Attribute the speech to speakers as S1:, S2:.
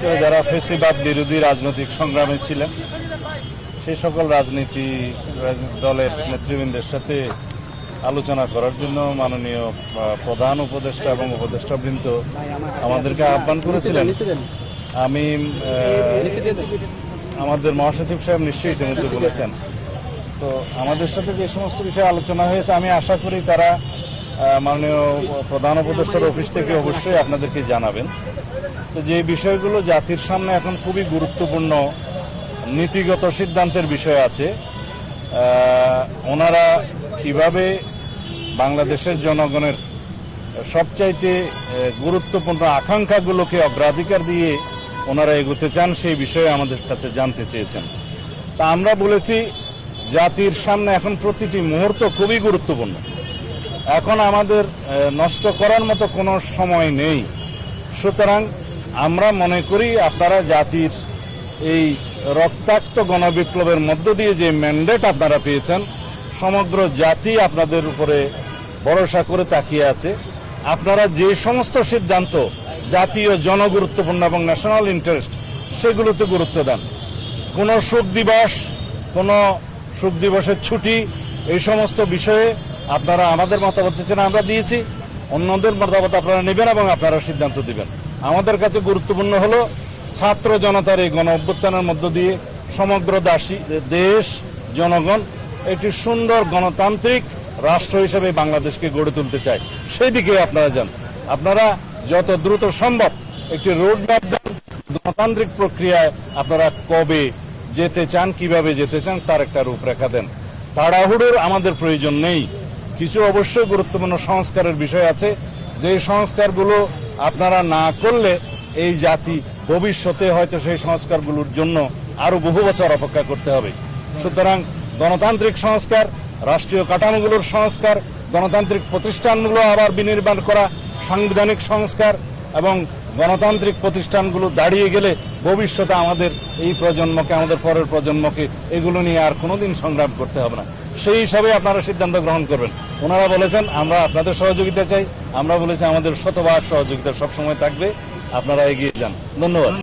S1: করে যারা ফেসিবাদ বিরোধী রাজনৈতিক সংগ্রামে ছিলেন, সেই সকল রাজনীতি দলের নেতৃবৃন্দের সাথে আলোচনা করার জন্য মাননীয় প্রধান উপদেষ্টা এবং উপদেষ্টাবৃন্দ আমাদেরকে আহ্বান করেছিলেন। আমি আমাদের মহাসচিব সাহেব নিশ্চয়ই ইতিমধ্যে বলেছেন। তো আমাদের সাথে যে সমস্ত বিষয়ে আলোচনা হয়েছে, আমি আশা করি তারা মাননীয় প্রধান উপদেষ্টার অফিস থেকে অবশ্যই আপনাদেরকে জানাবেন। তো যে বিষয়গুলো জাতির সামনে এখন খুবই গুরুত্বপূর্ণ, নীতিগত সিদ্ধান্তের বিষয় আছে ওনারা কীভাবে বাংলাদেশের জনগণের সবচাইতে গুরুত্বপূর্ণ আকাঙ্ক্ষাগুলোকে অগ্রাধিকার দিয়ে ওনারা এগোতে চান, সেই বিষয়ে আমাদের কাছে জানতে চেয়েছেন। তা আমরা বলেছি, জাতির সামনে এখন প্রতিটি মুহূর্ত খুবই গুরুত্বপূর্ণ। এখন আমাদের নষ্ট করার মতো কোনো সময় নেই। সুতরাং আমরা মনে করি আপনারা জাতির এই রক্তাক্ত গণবিপ্লবের মধ্য দিয়ে যে ম্যান্ডেট আপনারা পেয়েছেন, সমগ্র জাতি আপনাদের উপরে ভরসা করে তাকিয়ে আছে। আপনারা যে সমস্ত সিদ্ধান্ত জাতীয় জনগুরুত্বপূর্ণ এবং ন্যাশনাল ইন্টারেস্ট সেগুলোতে গুরুত্ব দেন। কোনো শোক দিবস, কোনো শোক দিবসের ছুটি, এই সমস্ত বিষয়ে আপনারা আমাদের মতামত চেয়েছেন, আমরা দিয়েছি। অন্যদের মতামত আপনারা নেবেন এবং আপনারা সিদ্ধান্ত দিবেন। আমাদের কাছে গুরুত্বপূর্ণ হলো, ছাত্র জনতার এই গণ অভ্যুত্থানের মধ্য দিয়ে সমগ্র দাসী, দেশ, জনগণ একটি সুন্দর গণতান্ত্রিক রাষ্ট্র হিসেবে বাংলাদেশকে গড়ে তুলতে চায়। সেই দিকে আপনারা যান। আপনারা যত দ্রুত সম্ভব একটি রোড ম্যাপ দেন, গণতান্ত্রিক প্রক্রিয়ায় আপনারা কবে যেতে চান, কীভাবে যেতে চান, তার একটা রূপরেখা দেন। তাড়াহুড়োর আমাদের প্রয়োজন নেই। কিছু অবশ্যই গুরুত্বপূর্ণ সংস্কারের বিষয় আছে। যে সংস্কারগুলো আপনারা না করলে এই জাতি ভবিষ্যতে হয়তো সেই সংস্কারগুলোর জন্য আরও বহু বছর অপেক্ষা করতে হবে। সুতরাং গণতান্ত্রিক সংস্কার, রাষ্ট্রীয় কাঠামোগুলোর সংস্কার, গণতান্ত্রিক প্রতিষ্ঠানগুলো আবার বিনির্মাণ করা, সাংবিধানিক সংস্কার এবং গণতান্ত্রিক প্রতিষ্ঠানগুলো দাঁড়িয়ে গেলে ভবিষ্যতে আমাদের এই প্রজন্মকে, আমাদের পরের প্রজন্মকে এগুলো নিয়ে আর কোনোদিন সংগ্রাম করতে হবে না। সেই হিসাবে আপনারা সিদ্ধান্ত গ্রহণ করবেন। ওনারা বলেছেন, আমরা আপনাদের সহযোগিতা চাই। আমরা বলেছি, আমাদের শতভাগ সহযোগিতা সবসময় থাকবে। আপনারা এগিয়ে যান। ধন্যবাদ।